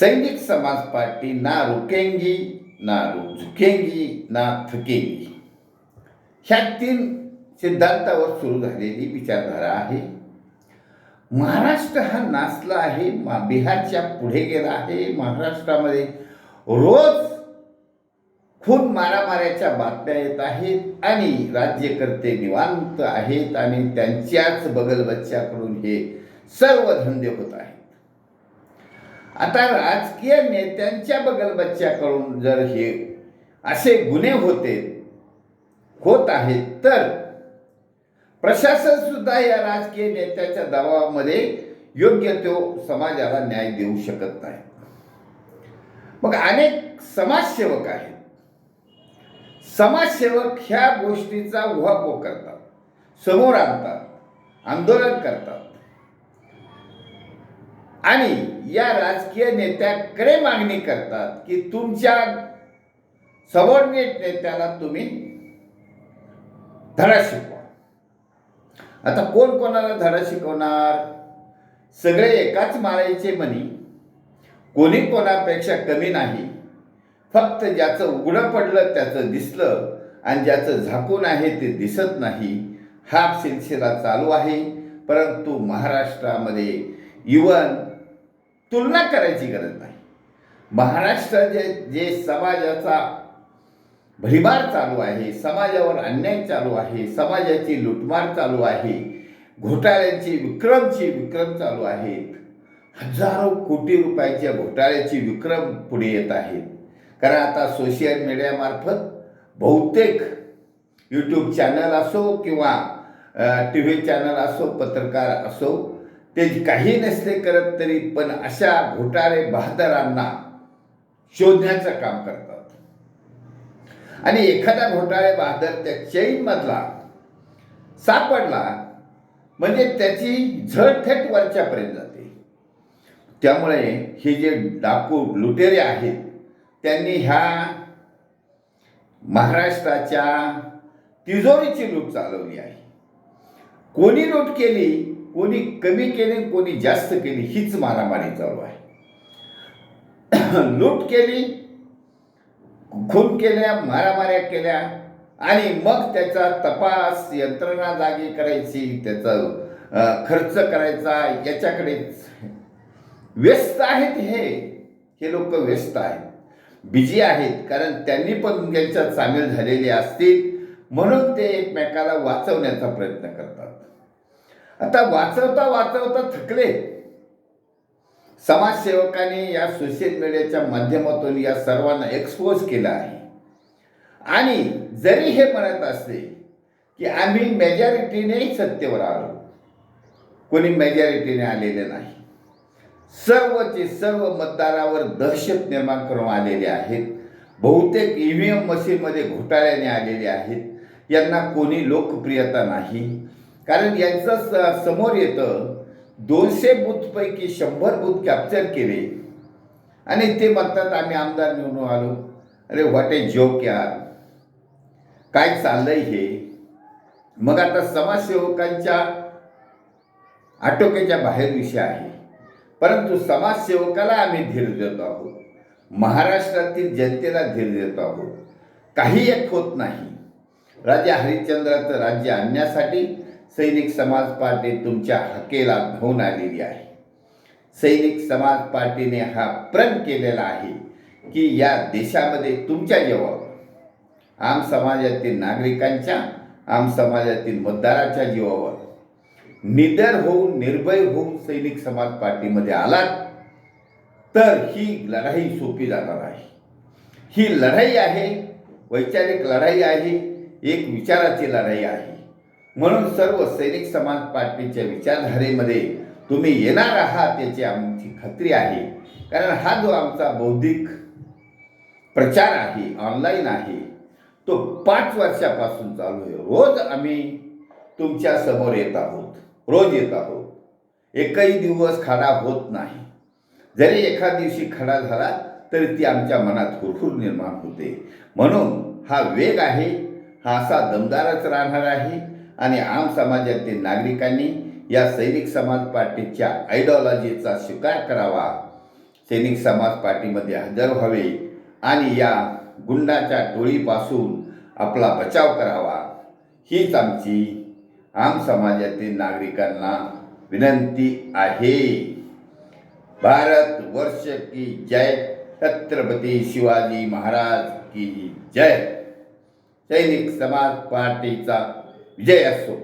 सैनिक समाज पार्टी ना रुकेंगी ना रु- झुकेंगी ना थकेंगी. ह्या तीन सिद्धांतावर सुरू झालेली विचारधारा आहे. महाराष्ट्र हा नाचला आहे मा बिहारच्या पुढे गेला आहे. महाराष्ट्रामध्ये रोज खून मारामाऱ्याच्या बातम्या येत आहेत आणि राज्यकर्ते निवांत आहेत आणि त्यांच्याच बगलबच्च्याकडून हे सर्व धंदे होत आहेत. आता राजकीय नेत्यांच्या बगलबच्च्याकडून जर हे असे गुन्हे होते होत आहेत तर प्रशासन सुद्धा या राजकीय नेत्याच्या दबावामध्ये योग्य तो समाजाला न्याय देऊ शकत नाही. मग अनेक समाजसेवक आहेत. समाजसेवक ह्या गोष्टीचा उहापोह करतात समोर आणतात आंदोलन करतात. आणि या राजकीय नेत्याकडे मागणी करतात की तुमच्या सबॉर्डिनेट नेत्याला तुम्ही धडा शिकवा. आता कोण कोणाला धडा शिकवणार? सगळे एकाच मारायचे म्हणी. कोणी कोणापेक्षा कमी नाही. फक्त ज्याचं उघडं पडलं त्याचं दिसलं आणि ज्याचं झाकून आहे ते दिसत नाही हा सिलसिला चालू आहे. परंतु महाराष्ट्रामध्ये इवन तुलना करायची गरज नाही. महाराष्ट्र जे जे समाजाचा भडीमार चालू आहे समाजावर अन्याय चालू आहे समाजाची लुटमार चालू आहे घोटाळ्यांची विक्रमची विक्रम चालू आहेत हजारो कोटी रुपयाच्या घोटाळ्याची विक्रम पुढे येत आहेत. कारण आता सोशल मीडियामार्फत बहुतेक यूट्यूब चॅनल असो किंवा टी व्ही चॅनल असो पत्रकार असो ते काही नसले करत तरी पण अशा घोटाळे बहादरांना शोधण्याचं काम करतात. आणि एखादा घोटाळे बहादर त्या चैनमधला सापडला म्हणजे त्याची झड थेट वरच्यापर्यंत जाते. त्यामुळे हे जे डाकू लुटेरे आहेत त्यांनी ह्या महाराष्ट्राच्या तिजोरीची लूट चालवली आहे. कोणी लूट केली? कोणी कमी केले कोणी जास्त केली हीच मारामारी चालू आहे. लूट केली खून केल्या मारामाऱ्या केल्या आणि मग त्याचा तपास यंत्रणा जागी करायची त्याचा खर्च करायचा याच्याकडे व्यस्त आहेत हे. हे लोक व्यस्त आहेत. बिझी आहेत कारण त्यांनी पण त्यांच्यात सामील झालेले असतील म्हणून ते एकमेकाला वाचवण्याचा प्रयत्न करतात. आता वाचवता वाचवता थकले. समाजसेवकांनी या सोशल मीडियाच्या माध्यमातून या सर्वांना एक्सपोज केलं आहे. आणि जरी हे म्हणत असले की आम्ही मेजॉरिटीने सत्तेवर आलो. कोणी मेजॉरिटीने आलेले नाही. सर्वचे सर्व मतदारावर दहशत निर्माण करून आलेले आहेत. बहुतेक ई व्ही एम मशीनमध्ये घोटाळ्याने आलेले आहेत. यांना कोणी लोकप्रियता नाही. कारण यांचं समोर येतं दोनशे बूथपैकी शंभर बूथ कॅप्चर केले. आणि ते म्हणतात आम्ही आमदार निवडून आलो. अरे व्हॉट ए जोक यार. काय चाललंय हे? मग आता समाजसेवकांच्या आटोक्याच्या बाहेर विषय आहे. परंतु समाजसेवकाला आम्ही धीर देतो आहोत. महाराष्ट्रातील जनतेला धीर देतो आहोत. काही एक होत नाही. राजा हरिश्चंद्राचं राज्य आणण्यासाठी सैनिक समाज पार्टी तुमच्या हकेला धावून आलेली आहे. सैनिक समाज पार्टीने हा प्रण केलेला आहे की या देशामध्ये तुमच्या जीवावर आम समाजातील नागरिकांच्या आम समाजातील मतदाराच्या जीवावर निडर होऊन निर्भय होऊन सैनिक समाज पार्टीमध्ये आलात तर ही लढाई सोपी जाणार आहे. ही लढाई आहे वैचारिक लढाई आहे एक विचाराची लढाई आहे. म्हणून सर्व सैनिक समाज पार्टीच्या विचारधारेमध्ये तुम्ही येणार आहात याची आमची खात्री आहे. कारण हा जो आमचा बौद्धिक प्रचार आहे ऑनलाईन आहे तो पाच वर्षापासून चालू आहे. रोज आम्ही तुमच्यासमोर येत आहोत. रोज येत आहोत. एकही दिवस खडा होत नाही. जरी एखाद दिवशी खडा झाला तरी ती आमच्या मनात हुरहुर निर्माण होते. म्हणून हा वेग आहे हा असा दमदारच राहणार आहे. आणि आम समाजातील नागरिकांनी या सैनिक समाज पार्टीच्या आयडिओलॉजीचा स्वीकार करावा. सैनिक समाज पार्टीमध्ये हजर व्हावे आणि या गुंडाच्या टोळीपासून आपला बचाव करावा. हीच आमची आम समाजातील नागरिकांना विनंती आहे. भारत वर्ष की जय. छत्रपती शिवाजी महाराज की जय. सैनिक समाज पार्टीचा विजय असो